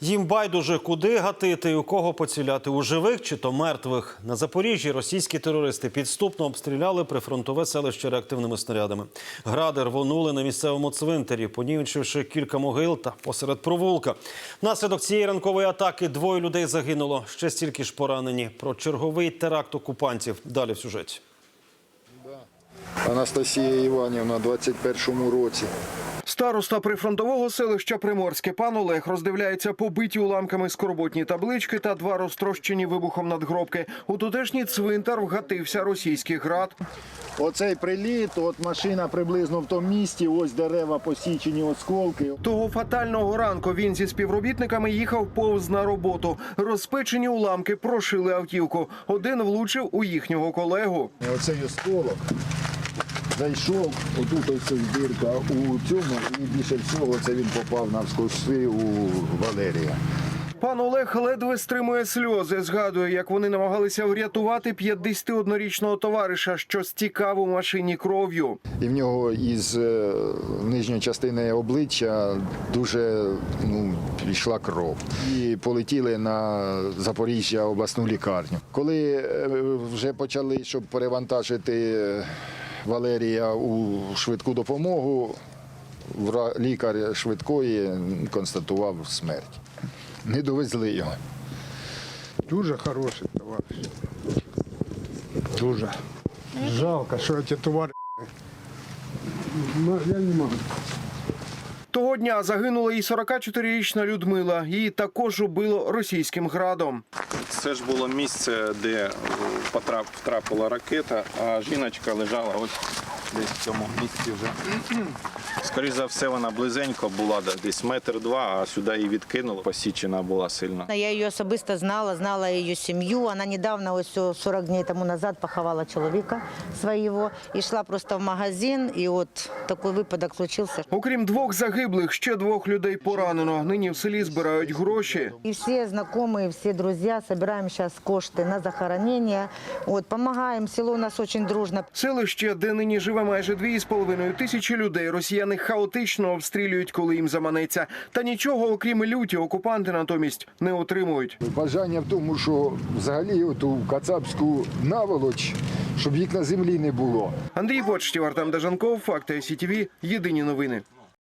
Їм байдуже куди гатити у кого поціляти у живих чи то мертвих. На Запоріжжі російські терористи підступно обстріляли прифронтове селище реактивними снарядами. Гради рвонули на місцевому цвинтарі, понівечивши кілька могил та посеред провулка. Внаслідок цієї ранкової атаки двоє людей загинуло. Ще стільки ж поранені. Про черговий теракт окупантів далі в сюжеті. Анастасія Іванівна, 21-му році. Староста прифронтового селища Приморське пан Олег роздивляється побиті уламками скорботні таблички та два розтрощені вибухом надгробки. У тутешній цвинтар вгатився російський град. Оцей приліт, от машина приблизно в тому місці, ось дерева посічені осколки. Того фатального ранку він зі співробітниками їхав повз на роботу. Розпечені уламки прошили автівку. Один влучив у їхнього колегу. Оцей осколок зайшов, отут ось ця дирка у цьому, і більше всього це він попав навскоси у Валерія. Пан Олег ледве стримує сльози. Згадує, як вони намагалися врятувати 51-річного товариша, що стікав у машині кров'ю. І в нього із е, нижньої частини обличчя дуже ну, йшла кров. І полетіли на Запоріжжя обласну лікарню. Коли е, вже почали, щоб перевантажити е, Валерія у швидку допомогу, лікар швидкої констатував смерть. Не довезли його. Дуже хороший товариш. Дуже. Жалко, що ці товари. Я не можу. Того дня загинула і 44-річна Людмила. Її також убило російським градом. Це ж було місце, де потрапила потрап, ракета, а жіночка лежала ось десь в цьому місці вже. Скоріше за все, вона близенько була десь метр два, а сюди її відкинуло. Посічена була сильно. Я її особисто знала, знала її сім'ю. Вона недавно, ось о, 40 днів тому назад, поховала чоловіка свого. Йшла просто в магазин, і от такий випадок случився. Окрім двох загиблих, ще двох людей поранено. Нині в селі збирають гроші. И все знакомые, все друзья собираем сейчас кошты на захоронение. Вот, помогаем. Село у нас очень дружно. Селище, де нині живе майже 2,5 тисячі людей, росіяни хаотично обстрілюють, коли їм заманеться. Та нічого, окрім люті, окупанти натомість не отримують. Бажання в тому, що взагалі оту кацапську наволоч, щоб їх на землі не було. Андрій Почтів, Артем Дажанков, Факти СІТВ, Єдині новини.